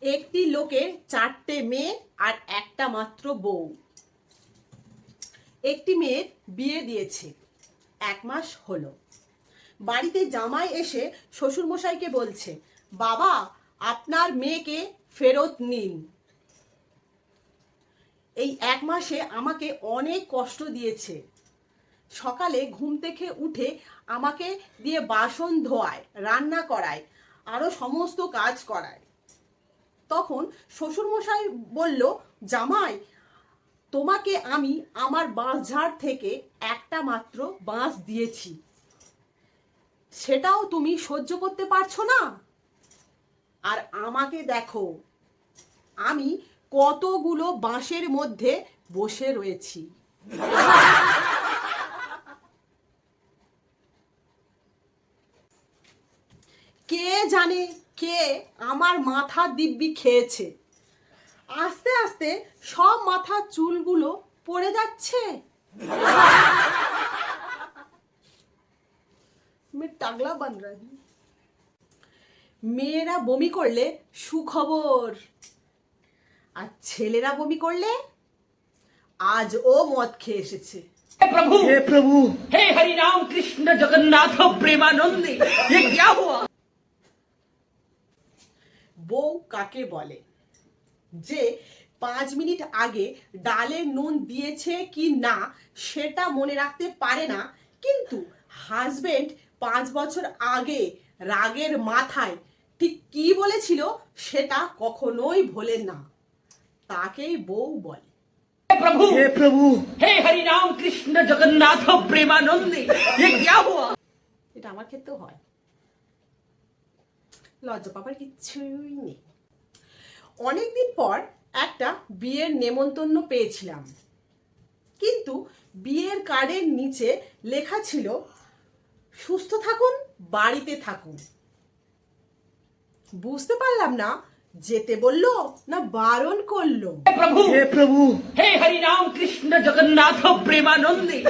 একটি লোকের চারটে মেয়ে আর একটা মাত্র বউ। একটি মেয়ের বিয়ে দিয়েছে। এক মাস হলো। বাড়িতে জামাই এসে শ্বশুরমশাইকে বলছে, বাবা, আপনার মেয়েকে ফেরত নিন। এই এক মাসে আমাকে অনেক কষ্ট দিয়েছে। সকালে ঘুম থেকে উঠে আমাকে দিয়ে বাসন ধোয়ায়, রান্না করায় আরও সমস্ত কাজ করায়। তখন শ্বশুরমশাই বলল, জামাই, তোমাকে আমি আমার বাঁশঝাড় থেকে একটা মাত্র বাঁশ দিয়েছি। সেটাও তুমি সহ্য করতে পারছ না? আর আমাকে দেখো, আমি কতগুলো বাঁশের মধ্যে বসে রয়েছি। কে জানে কে আমার মাথা দিব্যি খেয়েছে আস্তে আস্তে সব মাথার চুলগুলো পড়ে যাচ্ছে मैं টাগলা বান রাহি মেয়েরা বমি করলে সুখবর আর ছেলেরা বমি করলে আজ ও মদ খেয়ে এসেছে हे प्रभु हे प्रभु हे हरि राम कृष्ण जगन्नाथ प्रेमानंदी ये क्या हुआ বউ কাকে বলে যে পাঁচ মিনিট আগে ডালে নুন দিয়েছে কি না সেটা মনে রাখতে পারে না কিন্তু হাজবেন্ড পাঁচ বছর আগে রাগের মাথায় ঠিক কি বলেছিল সেটা কখনোই ভোলেন না তাকেই বউ বলে हे प्रभु हे प्रभु हे हरि राम कृष्ण जगन्नाथ प्रेमानंदी ये क्या हुआ এটা আমার ক্ষেত্রেও হয় লজ্জা পাবার কিছুই নেই। অনেকদিন পর একটা বিয়ের নেমন্তন্ন পেয়েছিলাম। কিন্তু বিয়ের কার্ডের নিচে লেখা ছিল সুস্থ থাকুন বাড়িতে থাকুন। বুঝতে পারলাম না যেতে বলল না বারণ করল। প্রভু! হে প্রভু! হে হরি রাম কৃষ্ণ জগন্নাথ প্রেমানন্দে